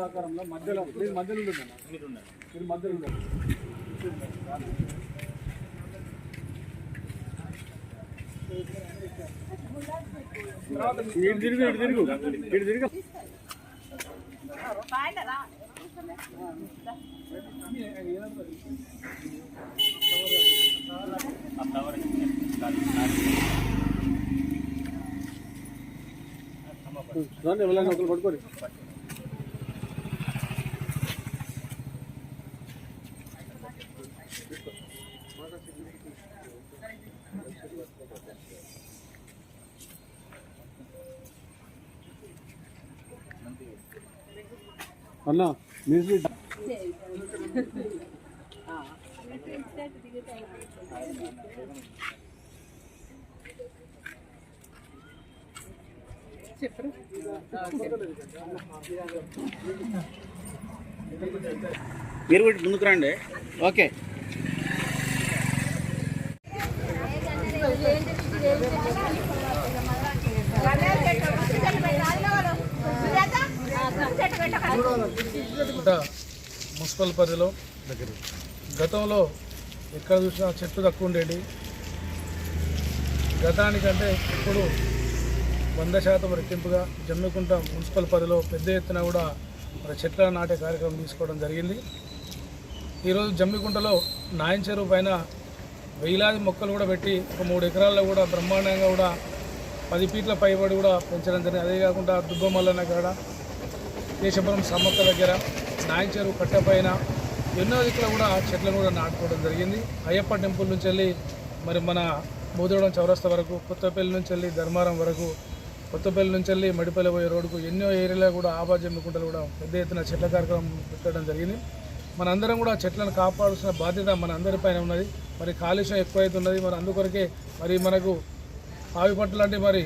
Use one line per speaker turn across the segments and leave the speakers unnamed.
ఆకారంలో మధ్యలో మీరు మధ్యలో ఉండదు మీరు మధ్యలో ఉండదు ఇటు తిరుగు ఇటు తిరుగు ఇటు తిరుగు. ఎవరైనా ఒకరు పట్టుకోరు అన్న మ్యూజిక్
మీరు కూడా ముందుకు రండి. ఓకే.
మున్సిపల్ పరిధిలో గతంలో ఎక్కడ చూసినా చెట్లు తక్కువ ఉండేవి గతానికంటే ఇప్పుడు వంద శాతం రెట్టింపుగా జమ్మికుంట మున్సిపల్ పరిధిలో పెద్ద ఎత్తున కూడా మరి చెట్ల నాటే కార్యక్రమం తీసుకోవడం జరిగింది. ఈరోజు జమ్మికుంటలో నాయన చెరువు పైన వేలాది మొక్కలు కూడా పెట్టి ఒక మూడు ఎకరాల్లో కూడా బ్రహ్మాండంగా కూడా పది ఫీట్ల పైబడి కూడా పెంచడం జరిగింది. అదే కాకుండా దుబ్బమల్లన్న కాడ కేశపురం సమ్మక్క దగ్గర నాయన్ చెరువు కట్ట పైన ఎన్నో దిక్కులో కూడా చెట్లను కూడా నాటుకోవడం జరిగింది. అయ్యప్ప టెంపుల్ నుంచి వెళ్ళి మరి మన బోధవడం చౌరస్తా వరకు కొత్తపల్లి నుంచి వెళ్ళి ధర్మారం వరకు కొత్తపల్లి నుంచి వెళ్ళి మడిపల్లి పోయే రోడ్డుకు ఎన్నో ఏరియాలో కూడా ఆబాద్ కుంటలు కూడా పెద్ద ఎత్తున చెట్ల కార్యక్రమం పెట్టడం జరిగింది. మనందరం కూడా చెట్లను కాపాడాల్సిన బాధ్యత మన అందరిపైన ఉన్నది. మరి కాలుష్యం ఎక్కువైతున్నది. మరి అందుకొరకే మరి మనకు ఆవి పట్టు లాంటి మరి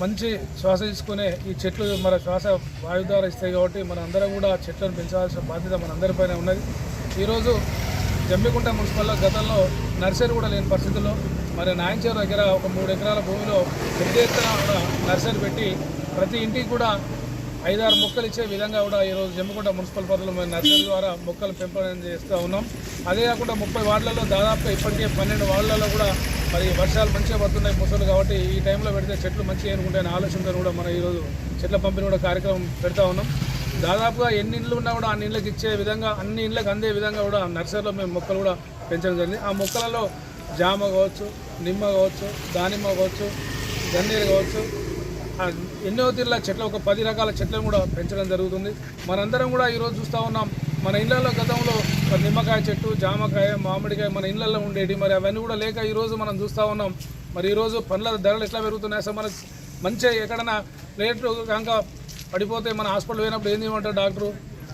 మంచి శ్వాస తీసుకునే ఈ చెట్లు మన శ్వాస వాయు ద్వారా ఇస్తాయి కాబట్టి మన అందరం కూడా చెట్లను పెంచాల్సిన బాధ్యత మనందరిపైన ఉన్నది. ఈరోజు జమ్మికుంట మున్సిపల్లో గతంలో నర్సరీ కూడా లేని పరిస్థితుల్లో మరి నాయంచేరు దగ్గర ఒక మూడు ఎకరాల భూమిలో పెద్ద ఎత్తున నర్సరీ పెట్టి ప్రతి ఇంటికి కూడా ఐదారు మొక్కలు ఇచ్చే విధంగా కూడా ఈరోజు జమ్మకుంట మున్సిపల్ పరిధిలో మేము నర్సరీ ద్వారా మొక్కలు పెంపకం చేస్తూ ఉన్నాం. అదే కాకుండా ముప్పై వార్డులలో దాదాపుగా ఇప్పటికే పన్నెండు వార్డులలో కూడా మరి వర్షాలు మంచిగా పడుతున్నాయి ముసలు కాబట్టి ఈ టైంలో పెడితే చెట్లు మంచిగా ఎన్నుకుంటాయని ఆలోచనతో కూడా మనం ఈరోజు చెట్ల పంపిణీ కూడా కార్యక్రమం పెడతా ఉన్నాం. దాదాపుగా ఎన్ని ఇండ్లు ఉన్నా కూడా అన్ని ఇళ్ళకి ఇచ్చే విధంగా అన్ని ఇండ్లకు అందే విధంగా కూడా నర్సరీలో మేము మొక్కలు కూడా పెంచడం జరిగింది. ఆ మొక్కలలో జామ కావచ్చు నిమ్మ కావచ్చు దానిమ్మ కావచ్చు గన్నేరు కావచ్చు ఎన్నో తీర్ల చెట్లు ఒక పది రకాల చెట్లను కూడా పెంచడం జరుగుతుంది. మనందరం కూడా ఈరోజు చూస్తూ ఉన్నాం మన ఇళ్ళలో గతంలో నిమ్మకాయ చెట్టు జామకాయ మామిడికాయ మన ఇళ్ళలో ఉండేవి మరి అవన్నీ కూడా లేక ఈరోజు మనం చూస్తూ ఉన్నాం. మరి ఈరోజు పండ్ల ధరలు ఎట్లా పెరుగుతున్నాయి? అసలు మన మంచిగా ఎక్కడైనా రేట్లు కనుక పడిపోతే మన హాస్పిటల్ పోయినప్పుడు ఏం చేయమంటారు డాక్టరు?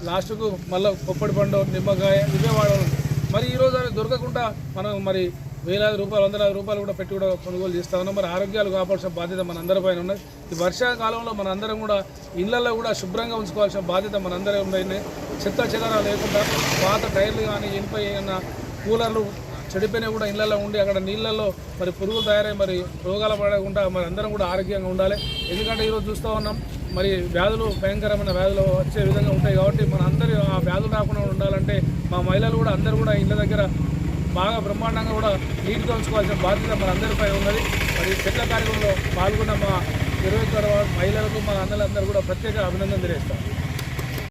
లాస్ట్కు మళ్ళీ పొప్పడి పండు నిమ్మకాయ ఇవే వాడాలి మరి ఈరోజు అవి దొరకకుండా మనం మరి వేలాది రూపాయలు వందలాది రూపాయలు కూడా పెట్టి కూడా కొనుగోలు చేస్తా ఉన్నాం. మరి ఆరోగ్యాలు కాపాడాల్సిన బాధ్యత మనందరిపైన ఉన్నది. ఈ వర్షాకాలంలో మన అందరం కూడా ఇళ్ళలో కూడా శుభ్రంగా ఉంచుకోవాల్సిన బాధ్యత మనందరి ఉన్నాయి చెత్త చెదర లేకుండా పాత టైర్లు కానీ ఇనుప ఏమైనా కూలర్లు చెడిపోయినా కూడా ఇళ్ళలో ఉండి అక్కడ నీళ్ళల్లో మరి పురుగులు తయారై మరి రోగాలు పడకుండా మరి అందరం కూడా ఆరోగ్యంగా ఉండాలి. ఎందుకంటే ఈరోజు చూస్తూ ఉన్నాం మరి వ్యాధులు భయంకరమైన వ్యాధులు వచ్చే విధంగా ఉంటాయి కాబట్టి మన అందరి ఆ వ్యాధులు రాకుండా ఉండాలంటే మా మహిళలు కూడా అందరూ కూడా ఇళ్ళ దగ్గర బాగా బ్రహ్మాండంగా కూడా నీటి ఉంచుకోవాల్సిన బాధ్యత మన అందరిపై ఉన్నది. మరి చెట్ల కార్యక్రమంలో పాల్గొన్న మా ఇరవై తర్వాత మహిళలకు మా అందరూ కూడా ప్రత్యేక అభినందన తెలియజేస్తాం